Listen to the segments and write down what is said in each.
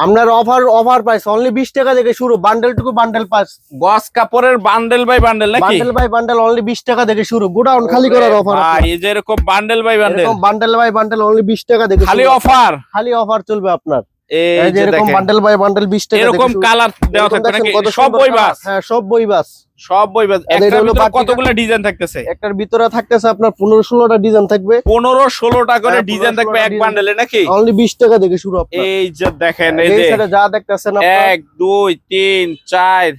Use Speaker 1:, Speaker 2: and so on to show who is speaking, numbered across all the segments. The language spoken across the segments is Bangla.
Speaker 1: আপনার অফার অফার প্রাইস অনলি বিশ টাকা থেকে শুরু বান্ডেল টুকু বান্ডেল পাস
Speaker 2: গস কাপড়ের বান্ডেল বাই বান্ডেল নাকি?
Speaker 1: বান্ডেল বাই বান্ডেল অনলি বিশ টাকা থেকে শুরু গোডাউন খালি করার অফার
Speaker 2: এই যে এরকম বান্ডেল বাই বান্ডেল
Speaker 1: এরকম বান্ডেল বাই বান্ডেল অনলি বিশ টাকা থেকে
Speaker 2: খালি অফার
Speaker 1: খালি অফার চলবে আপনার।
Speaker 2: এই
Speaker 1: যে এরকম বান্ডেল বাই বান্ডেল বিশ টাকা
Speaker 2: এরকম কালার দেওয়া
Speaker 1: এরকম
Speaker 2: নাকি? সব বই বাস।
Speaker 1: হ্যাঁ সব বই বাস।
Speaker 2: সব বই বাস।
Speaker 1: এটা
Speaker 2: একটার ভিতরে কতগুলো ডিজাইন থাকতেছে?
Speaker 1: একটার ভিতরে থাকতেছে আপনার পনেরো ষোলোটা ডিজাইন থাকবে।
Speaker 2: পনেরো ষোলোটা করে
Speaker 1: হ্যাঁ,
Speaker 2: ডিজাইন থাকবে এক
Speaker 1: 16টা
Speaker 2: বান্ডেলে নাকি?
Speaker 1: অনলি বিশ টাকা থেকে শুরু আপনার।
Speaker 2: এই যে দেখেন এই যে
Speaker 1: সাইডে যা দেখতেছেন আপনার।
Speaker 2: এক দুই তিন চার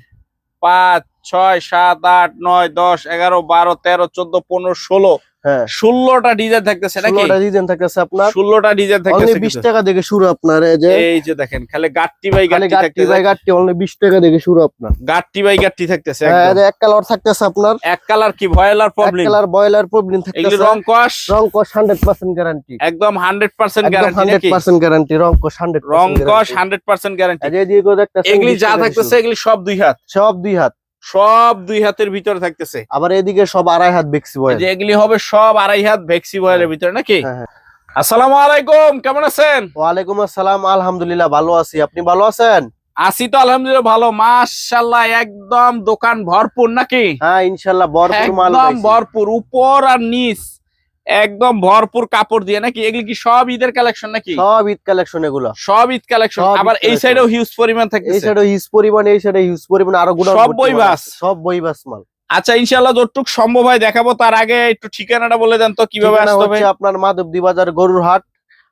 Speaker 2: পাঁচ ছয় সাত আট নয় দশ এগারো বারো তেরো চোদ্দ পনেরো ষোলো।
Speaker 1: হ্যাঁ
Speaker 2: ষোলোটা ডিজাইন থাকতেছে নাকি?
Speaker 1: ষোলোটা ডিজাইন থাকতেছে আপনার।
Speaker 2: ষোলোটা ডিজাইন
Speaker 1: অনলি
Speaker 2: থাকতেছে
Speaker 1: বিশ টাকা থেকে শুরু আপনার এই যে
Speaker 2: দেখেন খালি গাট্টি বাই
Speaker 1: খালি
Speaker 2: গাট্টি
Speaker 1: গাট্টি বাই গাট্টি অনলি বিশ টাকা থেকে শুরু আপনার।
Speaker 2: গাট্টি বাই গাট্টি থাকতেছে
Speaker 1: হ্যাঁ এক কালার থাকতেছে আপনার।
Speaker 2: এক কালার কি ভয়েলার
Speaker 1: এক
Speaker 2: প্রবলেম
Speaker 1: কালার বয়লার প্রবলেম থাকতেছে।
Speaker 2: রং কস?
Speaker 1: রং কস হান্ড্রেড পার্সেন্ট গ্যারান্টি
Speaker 2: একদম hundred percent guarantee
Speaker 1: hundred percent guarantee রং কস হান্ড্রেড
Speaker 2: রং কস হান্ড্রেড পার্সেন্ট গ্যারান্টি
Speaker 1: এদিকে
Speaker 2: এগুলি যা থাকতেছে এগুলি সব দুই হাত।
Speaker 1: সব দুই হাত।
Speaker 2: সব দুই হাতের ভিতরে থাকতেছে।
Speaker 1: আবার এদিকে সব আড়াই হাত
Speaker 2: ভেক্সি
Speaker 1: বয়েল।
Speaker 2: এগুলি হবে সব আড়াই হাত ভেক্সি বয়েলের ভিতরে নাকি?
Speaker 1: হ্যাঁ, হ্যাঁ।
Speaker 2: আসসালামু আলাইকুম কেমন আছেন?
Speaker 1: ওয়ালাইকুম আসসালাম আলহামদুলিল্লাহ ভালো আছি। আপনি ভালো আছেন?
Speaker 2: আসি তো আলহামদুলিল্লাহ ভালো। মাশাআল্লাহ একদম দোকান ভরপুর নাকি?
Speaker 1: হ্যাঁ ইনশাল্লাহ ভরপুর মাল
Speaker 2: একদম ভরপুর উপর আর নিচ। একদম ভরপুর কাপড় দিয়ে নাকি? এগুলি কি সব ঈদের কালেকশন নাকি?
Speaker 1: সব ঈদ কালেকশন এগুলো।
Speaker 2: সব ঈদ কালেকশন আবার এই। সাইডেও হিউজ পরিমাণ থাকে
Speaker 1: এই
Speaker 2: থাকতেছে
Speaker 1: সাইডে হিউজ পরিমাণ এই সাইডে হিউজ পরিমাণ আরও গুলো
Speaker 2: সব বইবাস।
Speaker 1: সব বইবাস মাল।
Speaker 2: আচ্ছা ইনশাআল্লাহ যতটুক সম্ভব হয় দেখাবো। তার আগে একটু ঠিকানাটা বলে দেন তো কীভাবে আসতে হবে?
Speaker 1: আপনার মাধবদী বাজার গরুর হাট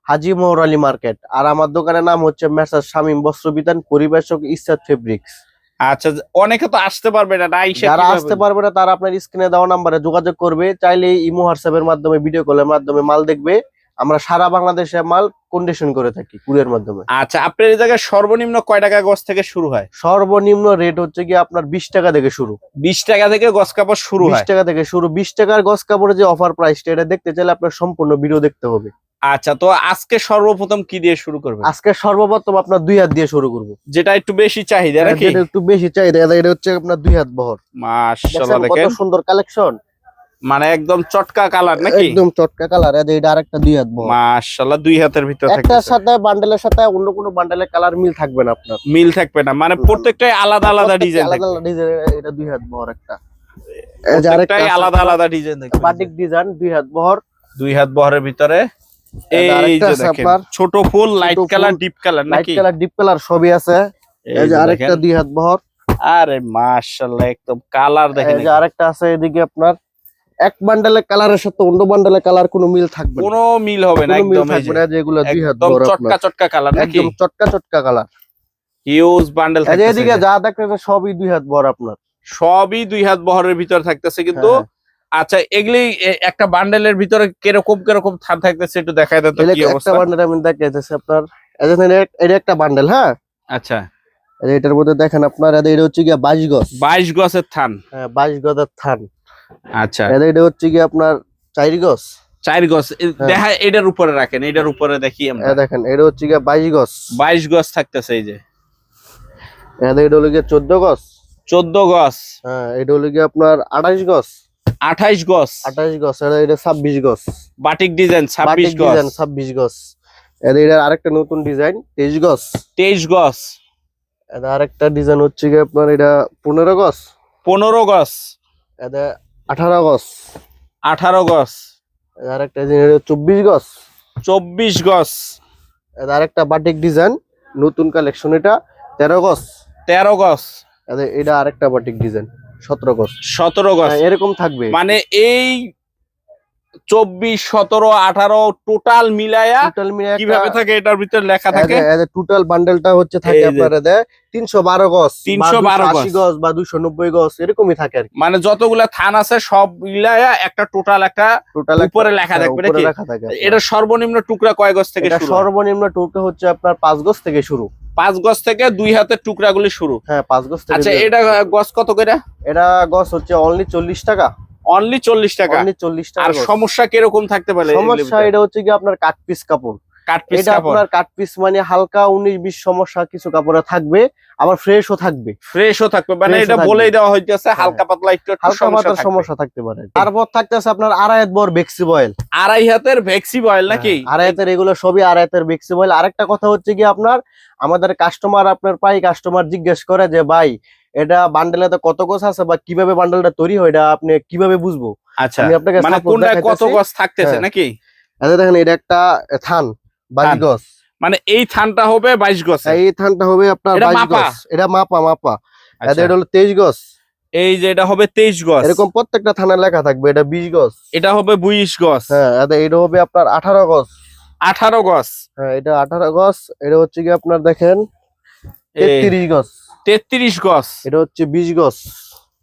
Speaker 1: হাজি মোহর আলী মার্কেট। আর আমার দোকানের নাম হচ্ছে মেসার শামীম বস্ত্র বিতান পরিবেশক ইসাদ ফেব্রিক্স
Speaker 2: আচ্ছা অনেকে তো আসতে পারবে না
Speaker 1: যারা আসতে পারবে না তারা আপনার স্ক্রিনে দেওয়া নাম্বারে যোগাযোগ করবে। চাইলে ইমো হোয়াটসঅ্যাপের মাধ্যমে ভিডিও কলের মাধ্যমে মাল দেখবে। আমরা সারা বাংলাদেশে মাল কন্ডিশন করে থাকি কুরিয়ার মাধ্যমে।
Speaker 2: আচ্ছা আপনার এই জায়গায় সর্বনিম্ন কয় টাকা গজ থেকে শুরু হয়?
Speaker 1: সর্বনিম্ন রেট হচ্ছে কি আপনার বিশ টাকা থেকে শুরু।
Speaker 2: বিশ টাকা থেকে গজ কাপড় শুরু
Speaker 1: বিশ টাকা থেকে শুরু। বিশ টাকার গজ কাপড়ের যে অফার প্রাইসটা এটা দেখতে চাইলে আপনার সম্পূর্ণ ভিডিও দেখতে হবে।
Speaker 2: আচ্ছা তো আজকে সর্বপ্রথম কি দিয়ে শুরু করবেন?
Speaker 1: আজকে সর্বপ্রথম আপনার দুই হাত দিয়ে শুরু করব।
Speaker 2: যেটা একটু বেশি চাহিদা নাকি?
Speaker 1: যেটা একটু বেশি চাহিদা এটা- এটা হচ্ছে আপনার দুই হাত বহর।
Speaker 2: মাশাআল্লাহ
Speaker 1: দেখছেন কত সুন্দর কালেকশন?
Speaker 2: মানে একদম চটকা কালার নাকি?
Speaker 1: একদম চটকা কালার এটা আরেকটা দুই হাত বহর।
Speaker 2: মাশাআল্লাহ দুই হাতের ভিতর
Speaker 1: একটার
Speaker 2: থাকতেছে
Speaker 1: সাথে বান্ডেলের সাথে অন্য কোনো বান্ডেলের কালার মিল থাকবে না আপনার।
Speaker 2: মিল থাকবে না। মানে প্রত্যেকটাই আলাদা আলাদা ডিজাইন
Speaker 1: আলাদা আলাদা ডিজাইন এটা দুই হাত বহর একটা। এই
Speaker 2: প্রত্যেকটাই আলাদা আলাদা ডিজাইন থাকবে
Speaker 1: বাটিক ডিজাইন দুই হাত বহর।
Speaker 2: দুই হাত বহরের ভিতরে এই যে দেখেন ছোট ফুল light colour deep colour
Speaker 1: light colour deep colour সবই আছে।
Speaker 2: এই
Speaker 1: যে আরেকটা দুই হাত বহর।
Speaker 2: আরে মাশাআল্লাহ একদম কালার দেখেন
Speaker 1: এই যে আরেকটা আছে এদিকে আপনার। এক বান্ডেলের কালারের সাথে অন্য বান্ডেলের কালার কোনো মিল থাকবে
Speaker 2: কোনো মিল হবে না একদম
Speaker 1: থাকবে
Speaker 2: যে।
Speaker 1: না যেগুলো দুই হাত
Speaker 2: একদম চটকা চটকা কালার নাকি?
Speaker 1: একদম চটকা চটকা কালার
Speaker 2: হিউজ বান্ডেল
Speaker 1: এই এদিকে যা দেখতেছেন সবই দুই হাত বহর আপনার।
Speaker 2: সবই দুই হাত বহরের ভিতর থাকতেছে কিন্তু
Speaker 1: হ্যাঁ।
Speaker 2: আচ্ছা এগুলি একটা বান্ডেলের ভিতরে কীরকম কীরকম থান থাকতেছে একটু দেখাই দেন তো কি
Speaker 1: একটা
Speaker 2: অবস্থা?
Speaker 1: বান্ডেল আমি দেখাইতেছি আপনার এটা একটা বান্ডেল হ্যাঁ?
Speaker 2: আচ্ছা।
Speaker 1: এটার মধ্যে দেখেন আপনার এটা হচ্ছে গিয়ে বাইশ গজ।
Speaker 2: বাইশ গছের থান।
Speaker 1: হ্যাঁ বাইশ গজের থান।
Speaker 2: আচ্ছা।
Speaker 1: এটা হচ্ছে গিয়ে আপনার চার গজ।
Speaker 2: চার গছ এ-
Speaker 1: হ্যাঁ।
Speaker 2: দেখা এটার উপরে রাখেন এটার উপরে দেখি আমরা।
Speaker 1: দেখেন এটা হচ্ছে গিয়ে বাইশ গজ।
Speaker 2: বাইশ গছ থাকতেছে এই যে।
Speaker 1: এটা হলো গিয়ে চোদ্দ গজ।
Speaker 2: চোদ্দ গছ
Speaker 1: হ্যাঁ এটা হলো গিয়ে আপনার আঠাইশ গজ।
Speaker 2: আঠাইশ গছ
Speaker 1: আঠাইশ গজ এটা এটা ছাব্বিশ গজ।
Speaker 2: বাটিক ডিজাইন ছাব্বিশ গছ
Speaker 1: ডিজাইন ছাব্বিশ গজ। এটা এটা আরেকটা নতুন ডিজাইন তেইশ গজ।
Speaker 2: তেইশ গছ
Speaker 1: এটা আরেকটা ডিজাইন হচ্ছে গিয়ে আপনার এটা পনেরো গজ।
Speaker 2: পনেরো গছ
Speaker 1: এটা আঠারো গজ।
Speaker 2: আঠারো গছ
Speaker 1: এটা আরেকটা ডিজাইন এটা চব্বিশ গজ।
Speaker 2: চব্বিশ গছ
Speaker 1: এটা আরেকটা বাটিক ডিজাইন নতুন কালেকশন এটা তেরো গজ।
Speaker 2: তেরো গছ
Speaker 1: এটা এটা আরেকটা বাটিক ডিজাইন। সতেরো গজ।
Speaker 2: সতেরো গজ।
Speaker 1: হ্যাঁ, এরকম থাকবে।
Speaker 2: মানে এই চব্বিশ সতেরো আঠারো টোটাল মিলায়া
Speaker 1: টোটাল মিলে
Speaker 2: কীভাবে থাকে? এটার ভিতরে লেখা থাকে?
Speaker 1: টোটাল বান্ডেলটা হচ্ছে থাকে। আপনার এতে তিনশো বারো গজ
Speaker 2: 312
Speaker 1: আশি গজ। বা দুশো নব্বই গজ এরকমই থাকে আর
Speaker 2: মানে যতগুলা থান আছে সব মিলায়া একটা টোটাল একটা
Speaker 1: টোটাল
Speaker 2: উপরে লেখা থাকবে?
Speaker 1: লেখা থাকে
Speaker 2: এটা সর্বনিম্ন টুকরা কয় গজ থেকে?
Speaker 1: সর্বনিম্ন টুকরা হচ্ছে আপনার পাঁচ গজ থেকে শুরু।
Speaker 2: পাঁচ গজ থেকে দুই হাতের টুকরাগুলি শুরু।
Speaker 1: হ্যাঁ পাঁচ গজ থেকে
Speaker 2: আচ্ছা এটা গজ কত করে?
Speaker 1: এটা গজ হচ্ছে অনলি চল্লিশ টাকা।
Speaker 2: অনলি চল্লিশ টাকা।
Speaker 1: অনলি চল্লিশ টাকা
Speaker 2: আর সমস্যা কীরকম থাকতে পারে
Speaker 1: সমস্যা এটা হচ্ছে কি আপনার কাট পিস কাপড়।
Speaker 2: কাট পিস
Speaker 1: এটা আপনার কাট পিস মানে হালকা উনিশ বিশ সমস্যা কিছু কাপড়ে থাকবে আবার ফ্রেশও থাকবে।
Speaker 2: ফ্রেশও থাকবে মানে এটা বলেই দেওয়া হইতেছে হালকা পাতলা একটু
Speaker 1: হালকা
Speaker 2: থাকবে।
Speaker 1: সমস্যা থাকতে পারে। তারপর থাকতেছে আপনার আড়াইত বর বেক্সি বয়েল
Speaker 2: আড়াই হাতের ভ্যাক্সি বয়েল নাকি?
Speaker 1: আড়াইতের এগুলো সবই আড়াইতের বেক্সি বয়েল আরেকটা কথা হচ্ছে কি আপনার আমাদের কাস্টমার আপনার পাই কাস্টমার জিজ্ঞেস করে যে ভাই এটা বান্ডেলে তো কত গোছ আছে বা কীভাবে বান্ডেলটা তৈরি হয় এটা আপনি কীভাবে বুঝব?
Speaker 2: আচ্ছা
Speaker 1: আমি আপনাকে
Speaker 2: মানে কোনটা কত। গজ থাকতেছে
Speaker 1: হ্যাঁ।
Speaker 2: নাকি?
Speaker 1: যে দেখেন এটা একটা থান বাইশ। গজ
Speaker 2: মানে এই থানটা হবে বাইশ গজ
Speaker 1: এই থানটা হবে আপনার বাইশ
Speaker 2: মাপা?
Speaker 1: এটা মাপা মাপা।
Speaker 2: আচ্ছা।
Speaker 1: এটা হলো তেইশ গজ
Speaker 2: এই যে এটা হবে তেইশ গজ
Speaker 1: এরকম প্রত্যেকটা থানায় লেখা থাকবে এটা বিশ গজ
Speaker 2: এটা হবে বুইশ গজ
Speaker 1: হ্যাঁ এটা এটা হবে আপনার আঠারো গজ
Speaker 2: আঠারো গজ
Speaker 1: হ্যাঁ এটা আঠারো গজ এটা হচ্ছে কি আপনার দেখেন
Speaker 2: এই
Speaker 1: তেত্রিশ গজ
Speaker 2: তেত্রিশ গজ
Speaker 1: এটা হচ্ছে বিশ গজ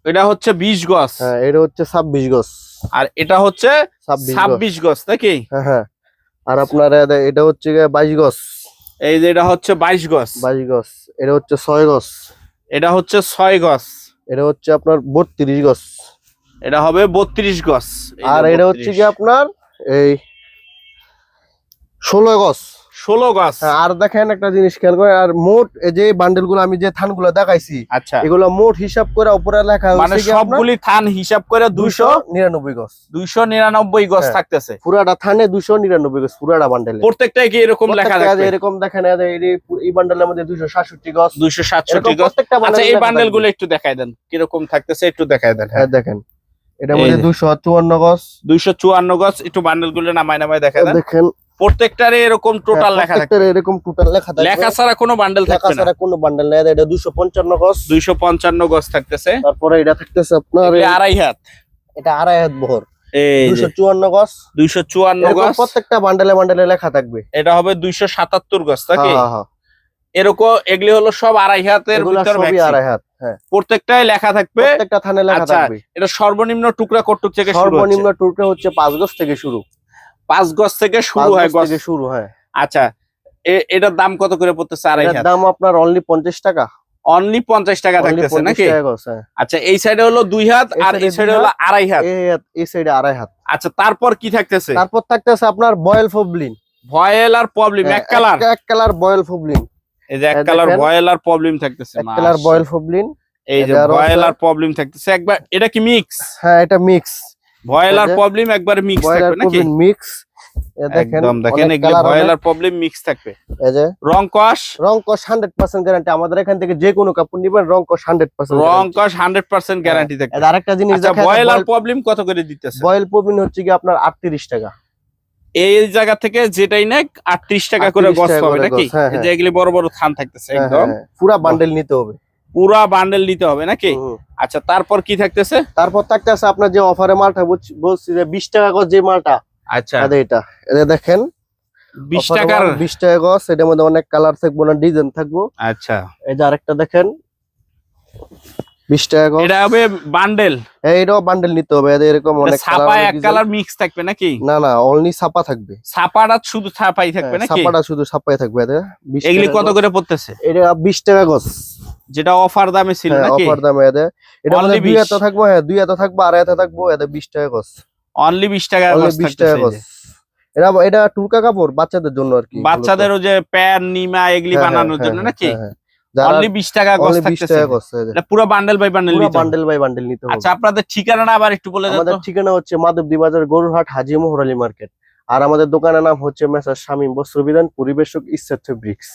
Speaker 2: এটা হচ্ছে বিশ গজ
Speaker 1: হ্যাঁ এটা হচ্ছে ছাব্বিশ গজ
Speaker 2: আর এটা হচ্ছে
Speaker 1: ছাব্বিশ গজ
Speaker 2: নাকি
Speaker 1: হ্যাঁ হ্যাঁ আর আপনার এটা হচ্ছে বাইশ গজ
Speaker 2: এই যে এটা হচ্ছে বাইশ গজ
Speaker 1: বাইশ গজ এটা হচ্ছে ছয় গজ
Speaker 2: এটা হচ্ছে ছয় গজ
Speaker 1: এটা হচ্ছে আপনার বত্রিশ গজ
Speaker 2: এটা হবে বত্রিশ গজ
Speaker 1: আর এটা হচ্ছে
Speaker 2: 32
Speaker 1: কি আপনার এই ষোলো গজ
Speaker 2: ষোলো গজ
Speaker 1: হ্যাঁ, আর দেখেন একটা জিনিস খেয়াল করে আর মোট এই যে বান্ডেলগুলো আমি যে থানগুলো দেখাইছি
Speaker 2: আচ্ছা।
Speaker 1: এগুলো মোট হিসাব করে উপরে লেখা
Speaker 2: মানে সবগুলি থান হিসাব করে
Speaker 1: দুইশো নিরানব্বই গজ
Speaker 2: দুইশো নিরানব্বই গজ
Speaker 1: হ্যাঁ।
Speaker 2: থাকতেছে।
Speaker 1: পুরাটা থানে দুইশো নিরানব্বই গজ পুরাটা বান্ডেলে।
Speaker 2: প্রত্যেকটাই কি এরকম লেখা থাকবে?
Speaker 1: এরকম দেখেন এই বান্ডেলের মধ্যে দুইশো সাতষট্টি গজ
Speaker 2: দুইশো সাতষট্টি গজ আচ্ছা এই
Speaker 1: বান্ডেলগুলো
Speaker 2: একটু দেখাই দেন কীরকম থাকতেছে একটু দেখাই দেন
Speaker 1: হ্যাঁ। দেখেন। এটার মধ্যে দুইশো চুয়ান্ন গজ
Speaker 2: দুইশো চুয়ান্ন গজ একটু বান্ডেলগুলো নামায় নামায় দেখাই
Speaker 1: দেখেন
Speaker 2: প্রত্যেকটারে এরকম টোটাল
Speaker 1: হ্যাঁ,
Speaker 2: লেখা
Speaker 1: এরকম টোটাল লেখা থাকবে।
Speaker 2: লেখা ছাড়া কোনো বান্ডেল
Speaker 1: লেখা
Speaker 2: থাকবে না।
Speaker 1: ছাড়া কোনো বান্ডেল নেই। এটা গজ।
Speaker 2: গজ থাকতেছে।
Speaker 1: তারপরে এটা থাকতেছে আপনার
Speaker 2: আড়াই হাত।
Speaker 1: এটা আড়াই হাত বহর। প্রত্যেকটা বান্ডেলে বান্ডেলে লেখা থাকবে।
Speaker 2: এটা হবে দুইশো সাতাত্তর গজ নাকি?
Speaker 1: হ্যাঁ, হ্যাঁ।
Speaker 2: এরকম এগুলি হলো সব আড়াই হাতের।
Speaker 1: আড়াই হাত হ্যাঁ।
Speaker 2: প্রত্যেকটাই লেখা থাকবে।
Speaker 1: প্রত্যেকটা থানে লেখা
Speaker 2: আচ্ছা,
Speaker 1: থাকবে।
Speaker 2: এটা সর্বনিম্ন টুকরা কটুক থেকে
Speaker 1: সর্বনিম্ন টুকরা হচ্ছে পাঁচ গজ থেকে শুরু।
Speaker 2: পাঁচ গজ থেকে শুরু হয়
Speaker 1: গজ থেকে শুরু হয়।
Speaker 2: আচ্ছা এটার দাম কত করে পড়তেছে? আড়াই হাত।
Speaker 1: দাম আপনার অনলি পঞ্চাশ টাকা।
Speaker 2: অনলি পঞ্চাশ টাকা থাকতেছে নাকি?
Speaker 1: হ্যাঁ।
Speaker 2: আচ্ছা এই সাইডে হলো দুই হাত আর এই সাইডে হলো আড়াই হাত।
Speaker 1: এই সাইডে আড়াই হাত।
Speaker 2: আচ্ছা তারপর কি থাকতেছে?
Speaker 1: তারপর থাকতেছে আপনার বয়েল ফবলিন।
Speaker 2: ভয়েল আর প্রবলেম
Speaker 1: হ্যাঁ,
Speaker 2: এক কালার।
Speaker 1: এক কালার বয়েল ফবলিন।
Speaker 2: এই যে এক কালার। ভয়েল আর প্রবলেম থাকতেছে
Speaker 1: এক কালার বয়েল ফবলিন।
Speaker 2: এই যে
Speaker 1: আছে।
Speaker 2: আর প্রবলেম থাকতেছে। একবার এটা কি মিক্স
Speaker 1: হ্যাঁ এটা মিক্স
Speaker 2: ভয়েল আর প্রবলেম একবার মিক্স থাকবে নাকি?
Speaker 1: মিক্স দেখেন
Speaker 2: একদম দেখেন এগুলো ভয়েল আর প্রবলেম মিক্স থাকবে।
Speaker 1: এই যে
Speaker 2: রং কস?
Speaker 1: রং কস হান্ড্রেড পার্সেন্ট গ্যারান্টি আমাদের এখান থেকে যে কোনো কাপড় নিবেন রং কস হান্ড্রেড পার্সেন্ট
Speaker 2: রং কস গ্যারান্টি থাকবে।
Speaker 1: আরেকটা জিনিস
Speaker 2: আচ্ছা ভয়েল আর প্রবলেম কত করে দিতেছে?
Speaker 1: বয়েল প্রবলিন হচ্ছে কি আপনার আটত্রিশ টাকা।
Speaker 2: এই জায়গা থেকে যেটাই নেক আটত্রিশ টাকা করে
Speaker 1: 38
Speaker 2: পাবে নাকি?
Speaker 1: হ্যাঁ,
Speaker 2: এই যে এগুলি বড় বড় থান থাকতেছে
Speaker 1: হ্যাঁ,
Speaker 2: একদম।
Speaker 1: হ্যাঁ, পুরা বান্ডেল নিতে হবে।
Speaker 2: পুরা বান্ডেল নিতে হবে নাকি? আচ্ছা তারপর কি থাকতেছে?
Speaker 1: তারপর থাকতে আছে আপনার যে অফারে মালটা বলছি- যে বিশ টাকা গজ যে মালটা।
Speaker 2: আচ্ছা।
Speaker 1: এটা এটা দেখেন।
Speaker 2: বিশ টাকার?
Speaker 1: 20 টাকা গজ এটার মধ্যে অনেক কালার থাকব না ডিজাইন থাকব।
Speaker 2: আচ্ছা।
Speaker 1: এই যে আরেকটা দেখেন। বিশ টাকা গজ।
Speaker 2: এটা হবে বান্ডেল
Speaker 1: হ্যাঁ, এটাও বান্ডেল নিতে হবে। এরকম অনেক
Speaker 2: ছাপা এক কালার মিক্স থাকবে নাকি?
Speaker 1: না না অনলি ছাপা থাকবে।
Speaker 2: ছাপাটা শুধু ছাপাই থাকবে
Speaker 1: হ্যাঁ,
Speaker 2: নাকি?
Speaker 1: ছাপাটা শুধু ছাপাই থাকবে।
Speaker 2: এগুলি কত করে পড়তেছে?
Speaker 1: এটা বিশ টাকা গজ।
Speaker 2: যেটা অফার দামে ছিল
Speaker 1: হ্যাঁ
Speaker 2: নাকি?
Speaker 1: অফার দামে এদের। এটা মধ্যে দুই
Speaker 2: 20
Speaker 1: এত থাকব হ্যাঁ দুই এত থাকব আর এত থাকব এদের বিশ টাকা গজ
Speaker 2: অনলি বিশ টাকা
Speaker 1: অনলি
Speaker 2: গজ
Speaker 1: বিশ টাকা
Speaker 2: থাকতেছে এই
Speaker 1: গজ
Speaker 2: যে।
Speaker 1: এটা এটা টুরকা কাপড় বাচ্চাদের জন্য আর কি
Speaker 2: বাচ্চাদেরও যে প্যান নিমা এগুলি
Speaker 1: হ্যাঁ,
Speaker 2: বানানোর
Speaker 1: হ্যাঁ,
Speaker 2: জন্য
Speaker 1: হ্যাঁ,
Speaker 2: নাকি? অনলি বিশ টাকা গজ
Speaker 1: only 20
Speaker 2: থাকতেছে
Speaker 1: টাকা গজ এই
Speaker 2: এটা পুরো বান্ডেল বাই বান্ডেল নিতে
Speaker 1: বান্ডেল বাই বান্ডেল নিতে হবে।
Speaker 2: আচ্ছা আপনাদের ঠিকানাটা আবার একটু বলে দাও
Speaker 1: আমাদের ঠিকানা হচ্ছে মাধবদী বাজার গরুরহাট হাজি মোহরালি মার্কেট। আর আমাদের দোকানের নাম হচ্ছে মেসার শামীম বস্ত্র বিধান পরিবেশক ইচ্ছা ফেব্রিক্স